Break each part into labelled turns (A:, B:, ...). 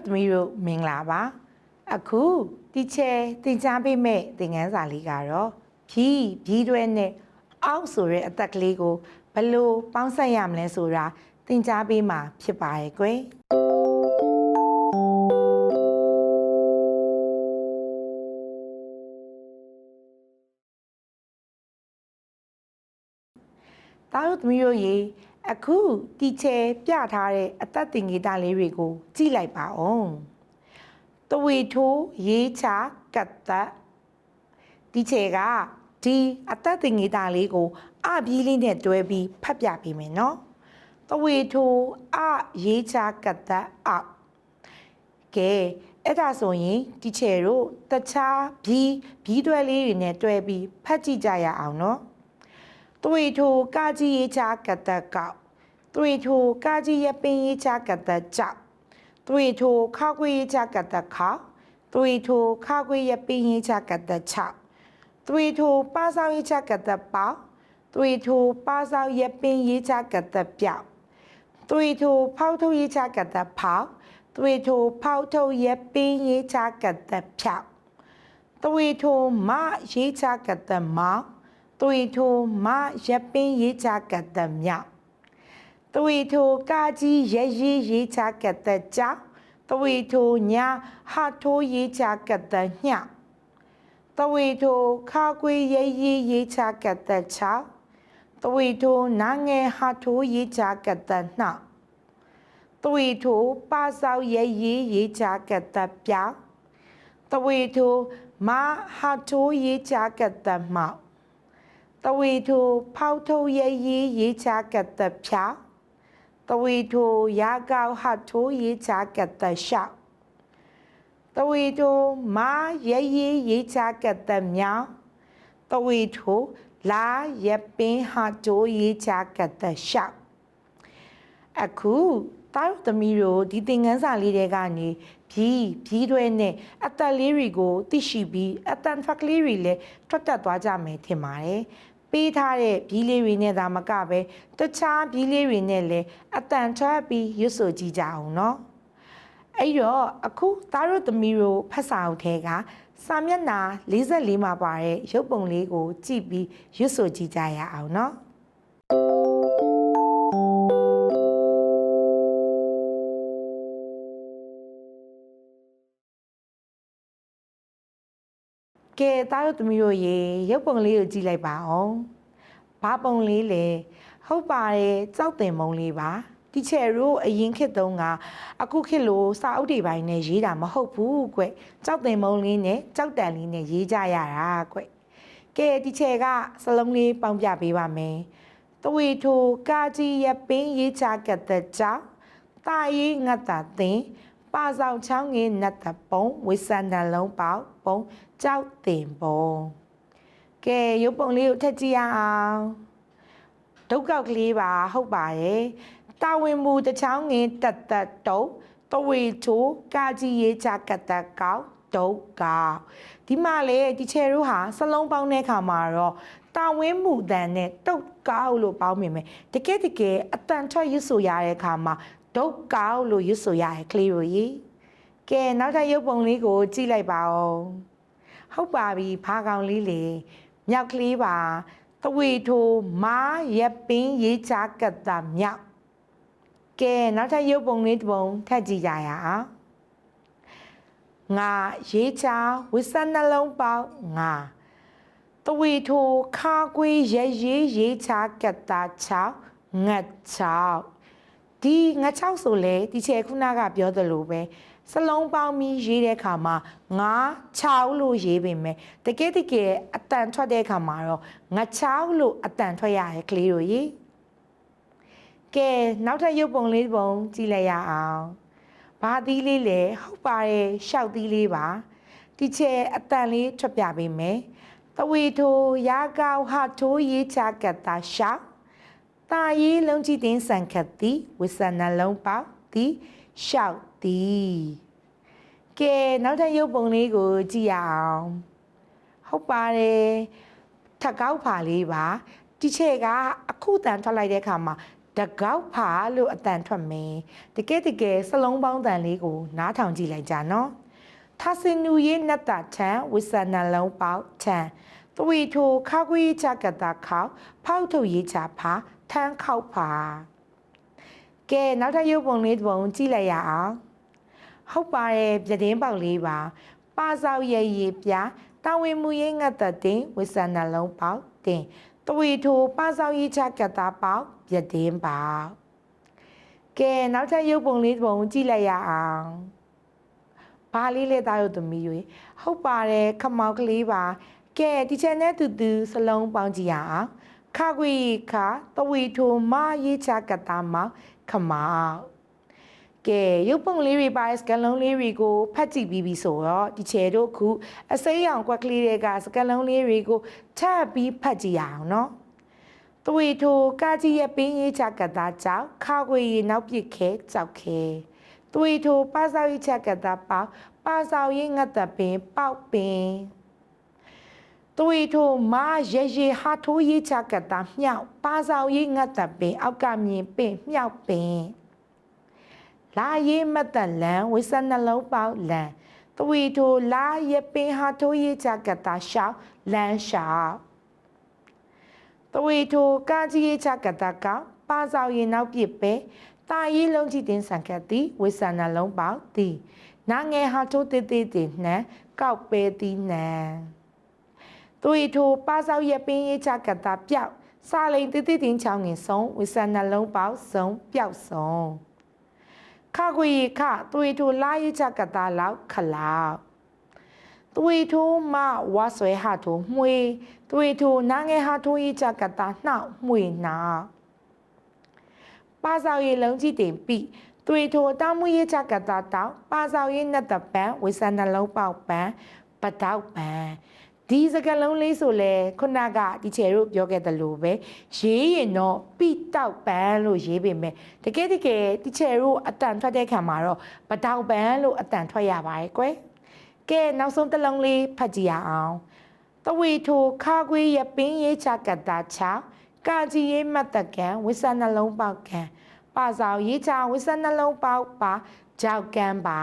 A: တို့သမီးတို့မင်္ဂလာပါအခုတီချယ်သင်ကြားပေးမဲ့သင်ခန်းစာလေးကတော့ဖြီးဖြီးတွဲနဲ့အောက်ဆိုတဲ့အသက်ကလေးကိုဘယ်လို့ပေါင်းဆက်ရမလဲဆိုတာသင်ကြားပေးမှာဖြစ်ပါရဲ့ကွယ်တားတို့သမီးတို့ရေ အခုတီချယ်ပြထားတဲ့အသက်သင်္ကေတလေးတွေကိုကြည့်လိုက်ပါဦးတဝေထိုးရေးချကတ်သက်တီချယ်ကဒီအသက်သင်္ကေတလေးကိုအပြီးလေးနဲ့တွဲပြီးဖတ်ပြပေးမယ်နော်တဝေထိုးအရေးချကတ်သက်အောက်ကဲအဲ့ဒါဆိုရင်တီချယ်တို့တခြားဘီဘီတွဲလေးတွေနဲ့တွဲပြီးဖတ်ကြည့်ကြရအောင်နော် တွေ့ထိုကာကြီးရေးချကတတ်ကောက်တွေ့ထိုကာကြီးရပင်ရေးချကတတ်ကြောက်တွေ့ထိုခါခွေရေးချကတတ်ခေါတွေ့ထိုခါခွေရပင်ရေးချကတတ်ချောက်တွေ့ထိုပါဆောင်ရေးချကတတ်ပေါတွေ့ထိုပါဆောင်ရပင်ရေးချကတတ်ပြောက်တွေ့ထိုဖောက်ထုတ်ရေးချကတတ်ဖောက်တွေ့ထိုဖောက်ထုတ်ရပင်ရေးချကတတ်ဖြောက်သွေထိုမရေးချကတမောင် သွေထိုမရပင်းရေးချကတမြောက်သွေထိုကာကြီးရရေးရေးချကတကြောက်သွေထိုညာဟာထိုးရေးချကတညောက်သွေထိုခါကွေရရေးရေးချကတချောက်သွေထိုနာငယ်ဟာထိုးရေးချကတနှောက်သွေထိုပါဆောက်ရရေးရေးချကတပြောက်တဝေထုမဟာထိုးရေးချကတ္တမောက် တဝေထုဖောက်ထုတ်ရရေးရေးချကတ္တဖြာတဝေထုရာကောက်ဟာထိုးရေးချကတ္တရှောက်တဝေထုမရရေးရေးချကတ္တမြောက်တဝေထုလာရပင်ဟာထိုးရေးချကတ္တရှောက်အခုတားတို့သမီးတို့ဒီသင်ခန်းစာလေးတွေကနေဖြီးဖြီးတွဲနဲ့အသက်လေးတွေကိုသိရှိပြီးအတန်ဖက်ကလေးတွေလည်းထွက်တက်သွားကြမယ်ထင်ပါတယ် ပေးထားတဲ့ဘီးလေးတွေနဲ့ဒါမကပဲတခြားဘီးလေးတွေနဲ့လည်းအတန်ထွက်ပြီးရွတ်ဆိုကြည့်ကြအောင်နော်အဲ့တော့အခုသားတို့သမီးတို့ဖတ်စာအုပ်ထဲကစာမျက်နှာ44မှာပါတဲ့ရုပ်ပုံလေးကိုကြည့်ပြီးရွတ်ဆိုကြည့်ကြရအောင်နော် ကဲသားတို့သမီးတို့ရေရုပ်ပုံလေးကိုကြည့်လိုက်ပါအောင်ဘာပုံလေးလဲဟုတ်ပါတယ်ကြောက်တင်မုံလေးပါတီချယ်တို့အရင်ခေတ်တုန်းကအခုခေတ်လိုစာအုပ်တွေပိုင်းနဲ့ရေးတာမဟုတ်ဘူးကွကြောက်တင်မုံလေးနဲ့ကြောက်တန်လေးနဲ့ရေးကြရတာကွကဲတီချယ်ကစလုံးလေးပေါင်းပြပေးပါမယ်တဝေထိုကာကြီးရပင်းရေးချကတဲ့ကြောင့်တာရေးငတ်တာတင်ပါဆောင်ချောင်းငင်းနတ်တပုံဝိဆန်တလုံးပေါက်ပုံ ကြောက်တင်ပုံကဲရုပ်ပုံလေးကိုထက်ကြည့်ရအောင်ဒုက္ခောက်ကလေးပါဟုတ်ပါတယ်တာဝန်မူတစ်ချောင်းငင်းတတ်တတ်တုံးတဝေချိုကာကြီးရေးချကတတ်ကောက်ဒုက္ခဒီမှာလေဒီချယ်တို့ဟာစလုံးပေါင်းတဲ့ခါမှာတော့တာဝင်းမှုတန်နဲ့တုတ်ကောက်လို့ပေါင်းမိမယ်တကယ်တကယ်အတန်ထွက်ရွတ်ဆိုရတဲ့ခါမှာဒုက္ကောက်လို့ရွတ်ဆိုရရဲ့ကလေးတို့ရေကဲနောက်ထပ်ရုပ်ပုံလေးကိုကြည့်လိုက်ပါဦး ဟုတ်ပါပြီဖားကောင်လေးလေမြောက်ကလေးပါတဝေထိုမာရပင်းရေးချကတ္တမြောက်ကဲနောက်ထပ်ရုပ်ပုံလေးတစ်ပုံထပ်ကြည့်ကြရအောင်ငါရေးချဝိစနှလုံးပေါင်းငါတဝေထိုခါကွေးရရေးရေးချကတ္တ6ငတ်6ဒီငတ်6ဆိုလေဒီချေခုနကပြောသလိုပဲ စလုံးပေါင်းပြီးရေးတဲ့အခါမှာငါ6လို့ရေးပေမဲ့တကယ်တကယ်အတန်ထွက်တဲ့အခါမှာတော့ငါ6လို့အတန်ထွက်ရရဲ့ကလေးတို့ရေကဲနောက်ထပ်ရုပ်ပုံလေးတစ်ပုံကြည့်လိုက်ရအောင်ဘာသီးလေးလဲဟုတ်ပါတယ်ရှောက်သီးလေးပါဒီချဲအတန်လေးထွက်ပြပေးမယ်တဝေထိုရာကောက်ဟာထိုးရေးချကတ်တာရှောက်တာရေးလုံးကြည့်တင်ဆန်ခတ်သည်ဝိဆန်နှလုံးပေါက်သည် ရှောက်သည်ကဲနောက်ထပ်ရုပ်ပုံလေးကိုကြည့်ရအောင်ဟုတ်ပါတယ်ထက်ကောက်ဖာလေးပါဒီချက်ကအခုတန်ထွက်လိုက်တဲ့အခါမှာဒတကောက်ဖာလို့အတန်ထွက်မယ်တကယ်တကယ်စလုံးပေါင်းတန်လေးကိုနားထောင်ကြည့်လိုက်ကြနော်ထဆင်နူရဲ့နတ်တာချန်ဝိဆနလုံးပေါက်ချန်သွေထိုခါခွေးချကတာခေါဖောက်ထုတ်ရေးချဖာထန်းခောက်ဖာ ကဲနောက်ထပ်ရုပ်ပုံလေးတစ်ပုံကြည့်လိုက်ရအောင်ဟုတ်ပါတယ်ပြတင်းပေါက်လေးပါပါဆောက်ရဲ့ရေပြတာဝန်မူရဲ့ငတ်တတင်ဝိဆနလုံးပေါက်တင်သွေထိုပါဆောက်ရေးချကတာပေါက်ပြတင်းပေါက်ကဲနောက်ထပ်ရုပ်ပုံလေးတစ်ပုံကြည့်လိုက်ရအောင်ဘာလေးလဲသားရုပ်သမီးတွေဟုတ်ပါတယ်ခမောက်ကလေးပါကဲဒီချက်နဲ့တူတူစလုံးပေါင်းကြည့်ရအောင်ခါခွေခါတဝီထိုမရေးချကတာမောက် ခမောက်ကဲရုပ်ပုံလေးတွေပါစကလုံးလေးတွေကိုဖတ်ကြည့်ပြီးပြီဆိုတော့ဒီချေတို့ခုအစိမ်းရောင်ကွက်ကလေးတွေကစကလုံးလေးတွေကိုထပ်ပြီးဖတ်ကြည့်ရအောင်နော်သွေထိုကာကြီးရဲ့ပင်းရေးချကတာကြောင့်ခါခွေရေနောက်ပစ်ခဲကြောက်ခဲသွေထိုပါဆောက်ရေးချကတာပေါက်ပါဆောက်ရေးငတ်တပင်ပေါက်ပင် သွေထိုမာရေရေဟာထိုးရေးချကတာမြောက်ပါဆောက်ရေးငတ်တပင်အောက်ကမြင်ပင်မြောက်ပင်လာရေးမတ်တလန်ဝိစနှလုံးပေါက်လန်သွေထိုလာရပင်ဟာထိုးရေးချကတာရှောက်လန်ရှောက်သွေထိုကာကြီးရေးချကတာကပါဆောက်ရေးနောက်ပြစ်ပဲတာရေးလုံးကြည့်တင်ဆန်ခတ်သည်ဝိစနှလုံးပေါက်သည်နာငယ်ဟာထိုးတေးတေးတင်နှံကောက်ပဲသည်နှံ သွေထိုပါဆောက်ရပင်းရေးချကတာပြောက်စာလိန်တိတိတင်ချောင်းငင်ဆုံးဝိဆန်နှလုံးပေါက်ဆုံးပျောက်ဆုံးခခွေခသွေထိုလာရေးချကတာလောက်ခလောက်သွေထိုမဝါဆွဲဟာထိုမှွေသွေထိုနာငယ်ဟာထိုရေးချကတာနှောက်မှွေနာပါဆောက်ရလုံးကြီးတင်ပြီသွေထိုတောင်းမွေရေးချကတာတောက်ပါဆောက်ရနဲ့တပန်ဝိဆန်နှလုံးပေါက်ပန်ပတောက်ပန် ဒီစကလုံးလေးဆိုလဲခုနကဒီချေတို့ပြောခဲ့တယ်လို့ပဲရေးရင်တော့ပိတောက်ပန်လို့ရေးပေမဲ့တကယ်တကယ်ဒီချေတို့အတန်ထွက်တဲ့ခံမှာတော့ပတောက်ပန်လို့အတန်ထွက်ရပါတယ်ကွယ်ကဲနောက်ဆုံးတစ်လုံးလေးဖတ်ကြည့်ရအောင်တဝေထိုခါခွေးရပင်းရေးချကတာချာကာကြီးရေးမတ်တကန်ဝိဆနှလုံးပေါက်ကန်ပါဆောင်ရေးချဝိဆနှလုံးပေါက်ပါကြောက်ကန်ပါ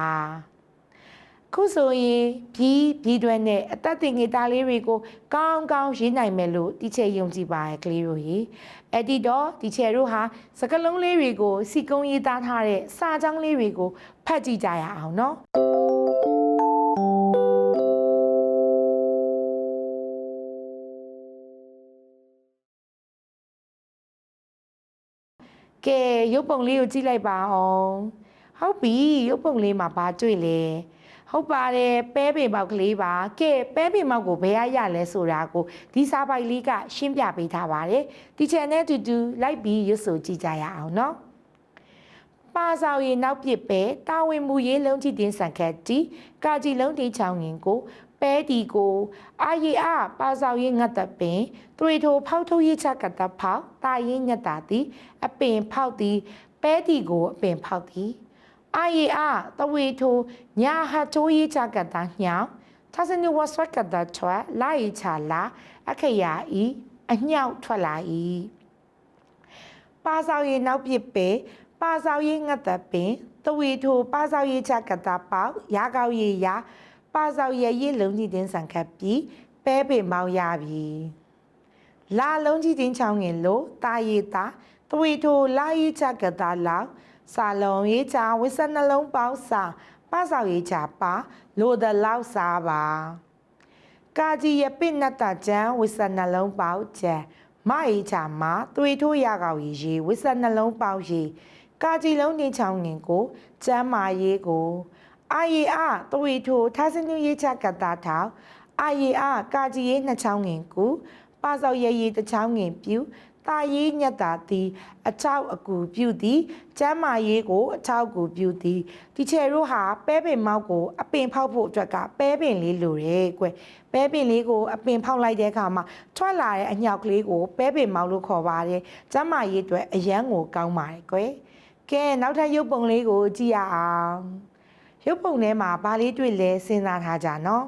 A: ခုဆိုရင်ဘီးဘီးတွဲနဲ့အသက်တင်ငေသားလေးတွေကိုကောင်းကောင်းရေးနိုင်မယ်လို့တီချေယုံကြည်ပါရဲ့ကလေးတို့ရေအဲ့ဒီတော့တီချေတို့ဟာစကလုံးလေးတွေကိုစီကုံးရေးသားထားတဲ့စာကြောင်းလေးတွေကိုဖတ်ကြည့်ကြရအောင်နော်ကဲရုပ်ပုံလေးကိုကြည့်လိုက်ပါအောင်ဟုတ်ပြီရုပ်ပုံလေးမှာဘာတွေ့လဲ ဟုတ်ပါတယ်ပဲပင်ပေါက်ကလေးပါကဲပဲပင်ပေါက်ကိုဘယ်ရရလဲဆိုတာကိုဒီစာပိုက်လေးကရှင်းပြပေးထားပါတယ်ဒီ channel တူတူလိုက်ပြီးရွတ်ဆိုကြည့်ကြရအောင်နော်ပါဆောင်ရီနောက်ပြစ်ပဲတာဝန်မူရေးလုံးကြည့်တင်ဆန်ခက်တီကာကြည်လုံးတေးချောင်းငင်ကိုပဲဒီကိုအာရီအပါဆောင်ရေးငတ်တပင်တွေထိုဖောက်ထုတ်ရေးချကတဖောက်တာရင်ညက်တာသည်အပင်ဖောက်သည်ပဲဒီကိုအပင်ဖောက်သ ည်အာရီအတဝေထိုညာဟာချိုးရေးချကတညောင်းသာစနဝဆွက်ကတချွဲလာရီချလာအခရာဤအညောက်ထွက်လာ၏ပါဆောင်ရေးနောက်ပြစ်ပဲပါဆောင်ရေးငတ်တပင်တဝေထိုပါဆောင်ရေးချကတပေါက်ရာကောက်ရေးရာပါဆောက်ရရလုံးကြီးတင်းဆန်ခတ်ပြီးပဲပင်မောင်းရပြီလာလုံးကြီးတင်းချောင်းငင်လို့တာရီတာသွေထိုလာရီချကတာလောက် စာလုံးရေးချဝစ်စနှလုံးပေါင်းစာပါဆောက်ရေးချပါလို့ the လောက်စားပါကာကြီးရပင့်နတ်တကျန်းဝစ်စနှလုံးပေါင်းကျန်မအေးချမှာသွေထိုးရကောက်ရေးရေဝစ်စနှလုံးပေါင်းရေကာကြီးလုံးတင်းချောင်းငင်ကိုကျမ်းမာရေးကိုအာရီအာတဝီထိုထားစနူရေးချကတာထောက်အာရီအာကာကြီးရေးနှစ်ချောင်းငင်ကူပါစောက်ရရီတစ်ချောင်းငင်ပြူ တာရေးညက်တာသည်အချောက်အကူပြုသည်ကျမ်းမာရေးကိုအချောက်အကူပြုသည်ဒီချေတို့ဟာပဲပင်မောက်ကိုအပင်ဖောက်ဖို့အတွက်ကပဲပင်လေးလိုတယ်ကွပဲပင်လေးကိုအပင်ဖောက်လိုက်တဲ့အခါမှာထွက်လာတဲ့အညောက်ကလေးကိုပဲပင်မောက်လို့ခေါ်ပါတယ်ကျမ်းမာရေးအတွက်အရန်ကိုကောင်းပါတယ်ကွကဲနောက်ထပ်ရုပ်ပုံလေးကိုကြည့်ရအောင်ရုပ်ပုံထဲမှာဘာလေးတွေ့လဲစဉ်းစားထားကြနော်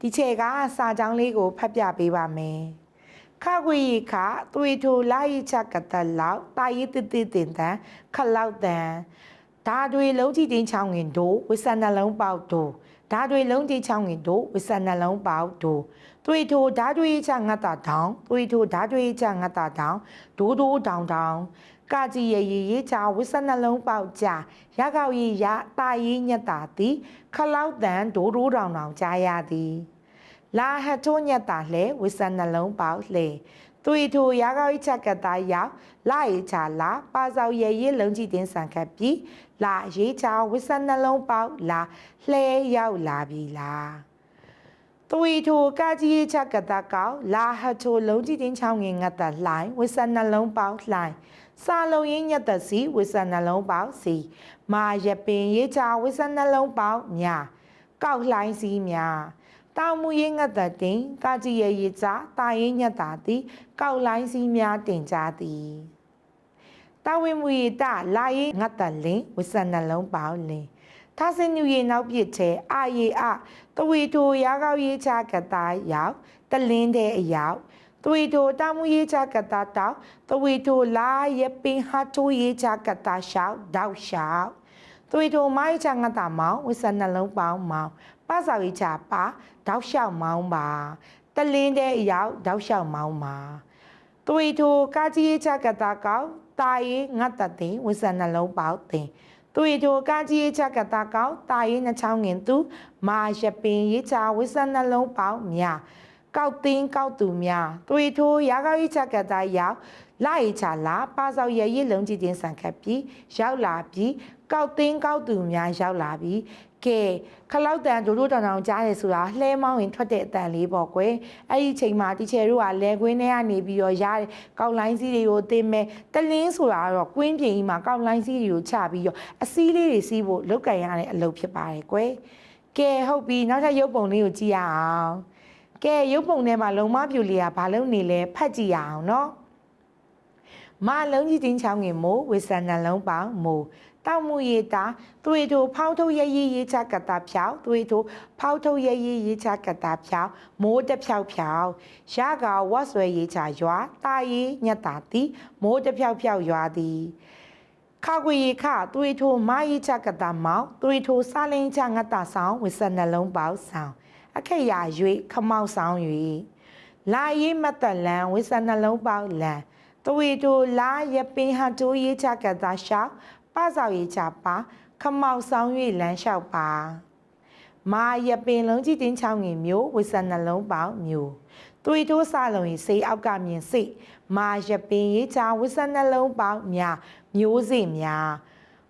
A: ဒီချေကစာကြောင်းလေးကိုဖတ်ပြပေးပါမယ် ခါခွေရီခသွေထိုလာရီချကတလောက်တာရီတတိတင်တန်ခလောက်တန်ဓာတွေလုံးကြည့်တင်းချောင်းငင်တို့ဝိဆန်နှလုံးပေါက်တို့ဓာတွေလုံးကြည့်ချောင်းငင်တို့ဝိဆန်နှလုံးပေါက်တို့သွေထိုဓာတွေချငတ်တာတောင်းသွေထိုဓာတွေချငတ်တာတောင်းဒိုးဒိုးတောင်တောင်ကာကြီးရရီရေးချဝိဆန်နှလုံးပေါက်ကြရကောက်ရီရတာရီညက်တာသည်ခလောက်တန်ဒိုးဒိုးတောင်တောင်ကြားရသည် လာဟတ်ထိုးညက်တာလှဲဝိဆန်နှလုံးပေါက်လှဲသွေထိုရာကောက်ချက်ကတာရောက်လာရီချာလာပါစောက်ရရဲလုံးကြည့်တင်ဆန်ခတ်ပြီးလာရေးချာဝိဆန်နှလုံးပေါက်လာလှဲရောက်လာပြီလားသွေထိုကာကြီးချက်ကတာကောက်လာဟတ်ထိုလုံးကြည့်တင်ချောင်းငင်ငတ်တာလှိုင်းဝိဆန်နှလုံးပေါက်လှိုင်းစာလုံးရင်းညက်တစီဝိဆန်နှလုံးပေါက်စီမာရပင်ရေးချာဝိဆန်နှလုံးပေါက်မြကောက်လှိုင်းစီမြ တောင်မူရင်းငတ်တတင်ကာကြီးရဲ့ရေချာတာရင်းညက်တာသည်ကောက်လှိုင်းစီများတင်ကြသည်တာဝင်းမူရတလာရင်းငတ်တလင်းဝိဆန်နှလုံးပေါက်လင်းသာစင်ညူရေနောက်ပြစ်ချဲအာရီအတဝီထိုရာကောက်ရေးချကတာရောက်တလင်းတဲ့အရောက်တဝီထိုတာမူရေးချကတာတောက်တဝီထိုလာရပင်ဟာထိုရေးချကတာရှောက်တောက်ရှောက်တဝီထိုမိုင်းချငတ်တာမောင်ဝိဆန်နှလုံးပေါင်းမောင် ပစာရေးချပါတောက်ရှောက်မောင်းပါတလင်းတဲ့အရောက်တောက်ရှောက်မောင်းပါသွေထိုကာကြီးချကတာကောက်တာရီငတ်တတဲ့ဝစနှလုံးပေါက်တဲ့သွေထိုကာကြီးချကတာကောက်တာရီနှချောင်းငင်သူမာရပင်ရေးချဝစနှလုံးပေါက်မြကောက်တင်းကောက်သူများသွေထိုရာကောက်ရေးချကတာရောက်လာရီချလာပါစောက်ရရလုံးကြည့်တင်ဆန်ခတ်ပြီးရောက်လာပြီးကောက်တင်းကောက်သူများရောက်လာပြီး ကဲခလောက်တန်ဒိုဒိုတောင်တောင်ကြားတယ်ဆိုတာလှဲမောင်းရင်ထွက်တဲ့အတန်လေးပေါ့ကွယ်အဲ့ဒီချိန်မှာတီချယ်တို့ကလဲကွင်းထဲကနေပြီးတော့ရတယ်ကောက်လိုင်းစီးတွေကိုတင်မဲ့တလင်းဆိုတာကတော့ကွင်းပြင်ကြီးမှာကောက်လိုင်းစီးတွေကိုချပြီးတော့အစည်းလေးတွေစီးဖို့လုတ်ကန်ရတဲ့အလုပ်ဖြစ်ပါတယ်ကွယ်ကဲဟုတ်ပြီနောက်ထပ်ရုပ်ပုံလေးကိုကြည့်ရအောင်ကဲရုပ်ပုံထဲမှာလုံမပြူလေးကဘာလုံးနေလဲဖတ်ကြည့်ရအောင်နော်မာလုံးကြီးတင်းချောင်းငင်မို့ဝေဆန်နှလုံးပေါင်းမို့ တောက်မှုရတာသွေထိုဖောက်ထုတ်ရရရေးချကတာဖြောက်သွေထိုဖောက်ထုတ်ရရရေးချကတာဖြောက်မိုးတဖြောက်ဖြောက်ရကဝတ်ဆွဲရေးချရွာတာရီညက်တာတီမိုးတဖြောက်ဖြောက်ရွာသည်ခါကွေခသွေထိုမာရေးချကတာမောင်သွေထိုစာလင်းချငတ်တာဆောင်ဝေဆန်နှလုံးပေါင်းဆောင်အခက်ရ၍ခမောက်ဆောင်၍လာရေးမတ်တလန်ဝေဆန်နှလုံးပေါင်းလန်တဝေတိုလာရပင်ဟာတိုးရေးချကတာရှောက် ပစောက်ရေးချပါခမောက်ဆောင်၍လမ်းလျှောက်ပါမာရပင်လုံးကြည့်တင်းချောင်းငင်မျိုးဝဆန်နှလုံးပေါင်းမျိုးသွေတိုးစလုံးရင်စေးအောက်ကမြင်စိတ်မာရပင်ရေးချဝဆန်နှလုံးပေါင်းများမျိုးစေ့များ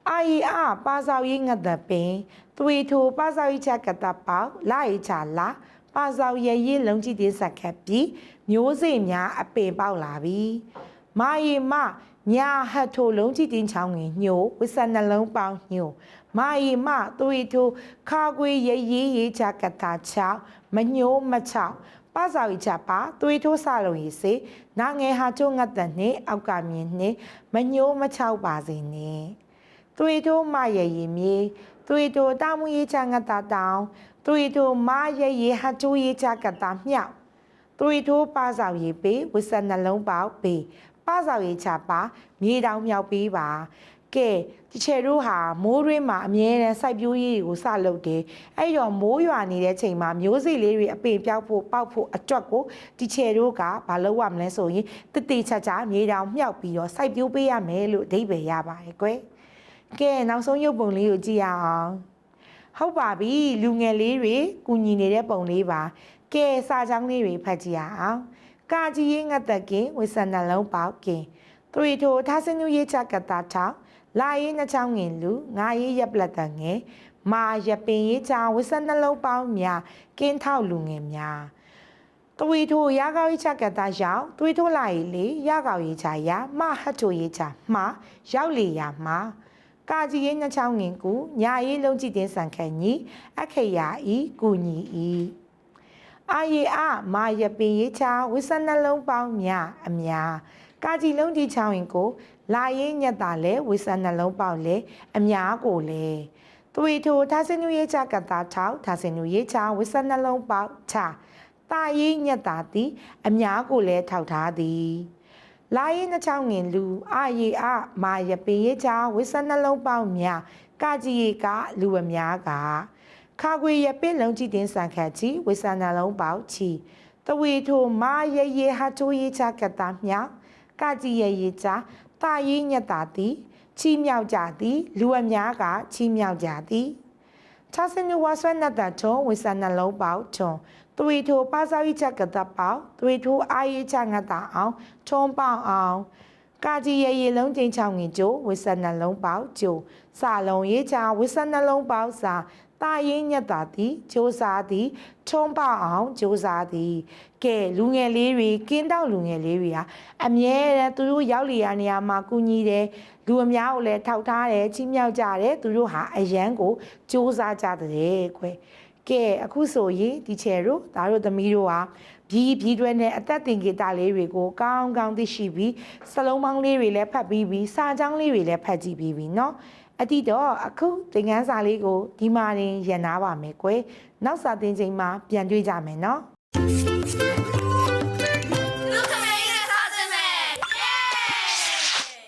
A: အာရီအပါစောက်ရေးငတ်တဲ့ပင်သွေထိုပါစောက်ရေးချကတာပေါလာရေးချလာပါစောက်ရရေးလုံးကြည့်တင်းဆက်ခတ်ပြီးမျိုးစေ့များအပင်ပေါက်လာပြီမာရီမ ညာဟတ်ထိုလုံးကြည့်တင်ချောင်းငင်ညိုဝိဆန်နှလုံးပေါင်းညိုမာရီမသွေထိုခါကွေရရေးရေးချကတာချောင်းမညိုမချောင်းပစောက်ချပါသွေထိုးစလုံးရေးစေနာငယ်ဟာချိုးငတ်တဲ့နဲ့အောက်ကမြင်နဲ့မညိုမချောက်ပါစေနဲ့သွေထိုးမရရေးမြေသွေထိုးတာမူရေးချငတ်တာတောင်းသွေထိုးမရရေးဟာချိုးရေးချကတာမြောက်သွေထိုးပါစောက်ရေးပေးဝစ်ဆက်နှလုံးပေါက်ပေး ပါစောက်ရေးချပါမြေတောင်မြောက်ပေးပါကဲတချေတို့ဟာမိုးရင်းမှာအမြဲတမ်းစိုက်ပျိုးရေးတွေကိုစလုပ်တယ်အဲ့တော့မိုးရွာနေတဲ့ချိန်မှာမျိုးစိလေးတွေအပင်ပြောက်ဖို့ပေါက်ဖို့အတွက်ကိုတချေတို့ကဘာလုပ်ရမလဲဆိုရင်တတိချာချာမြေတောင်မြောက်ပြီးတော့စိုက်ပျိုးပေးရမယ်လို့အဓိပ္ပာယ်ရပါတယ်ကွယ်ကဲနောက်ဆုံးရုပ်ပုံလေးကိုကြည့်ရအောင်ဟုတ်ပါပြီလူငယ်လေးတွေကူညီနေတဲ့ပုံလေးပါကဲစာချောင်းလေးတွေဖတ်ကြည့်ရအောင် ကာကြီးရင်ငတ်တကင်ဝိဆန္ဒလုံးပေါကင်သူရီထိုထားစင်းညူရေးချကတာထောင်းလာရေးနှချောင်းငင်လူငါရေးရက်ပလက်တငယ်မာရပင်ရေးချဝိဆန္ဒလုံးပေါများကင်းထောက်လူငယ်များသွေးထိုရကောက်ရေးချကတာရောက်သွေးထိုလာရေးလေရကောက်ရေးချရမဟတ်ထိုရေးချမှာရောက်လေရမှာကာကြီးရဲ့ညချောင်းငင်ကူညာရေးလုံးကြည့်တင်ဆန်ခန့်ညီအခေယာဤကူညီဤ အာယေအမာယပင်ရေးချဝိဆနှလုံးပေါင်းများအများကာကြီးလုံးဒီချောင်းရင်ကို လာရေးညက်တာလဲဝိဆနှလုံးပေါက်လဲအများကိုလဲသွေထိုဒါစင်နူရေးချကတာထောက်ဒါစင်နူရေးချဝိဆနှလုံးပေါက်ချတာရေးညက်တာသည်အများကိုလည်းထောက်ထားသည်လာရေးနှချောင်းငင်လူအာရီအမာရပင်ရချဝိဆနှလုံးပေါင်းများကကြီးရီကလူအများက ခါခွေရပင်လုံးကြည့်တင်ဆန်ခတ်ချီဝိဆနှလုံးပေါင်းချီတဝေထိုမာရရေဟာချိုးရေးချကတာမြောက်ကကြီးရရေချတာရေးညက်တာသည်ချီမြောက်ကြသည်လူအများကချီမြောက်ကြသည်ချာစနဝါဆွဲနတ်တချုံဝိဆန်နှလုံးပေါချုံသွေထိုပါစာဝိချက်ကတပေါသွေထိုအာရေးချငတ်တာအောင်ချုံပေါအောင်ကာကြီးရရေလုံးချင်းချောင်းငင်ကျိုဝိဆန်နှလုံးပေါကျိုစာလုံးရေးချဝိဆန်နှလုံးပေါစာ တာရေးညက်တာသည်ကျိုးစားသည်ချုံပေါအောင်ကျိုးစားသည်ကဲလူငယ်လေးတွေကင်းတောက်လူငယ်လေးတွေဟာအမြဲတမ်းသူတို့ရောက်လျာနေရာမှာကူညီတယ်လူအများကိုလည်းထောက်ထားတယ်ချီးမြှောက်ကြတယ်သူတို့ဟာအရန်ကိုစူးစမ်းကြတယ်ခွဲကဲအခုဆိုရင်ဒီချယ်တို့ဒါတို့သမီးတို့ဟာဘီဘီတွဲနဲ့အသက်တင်ဂီတလေးတွေကိုကောင်းကောင်းသိရှိပြီးစလုံးပေါင်းလေးတွေလည်းဖတ်ပြီးပြီးစာကြောင်းလေးတွေလည်းဖတ်ကြည့်ပြီးပြီเนาะ အတိတော့အခုသင်ခန်းစာလေးကိုဒီမှာရင်ရန်နာပါမယ်ကွယ်နောက်စာသင်ချိန်မှာပြန်တွေ့ကြမယ်နော်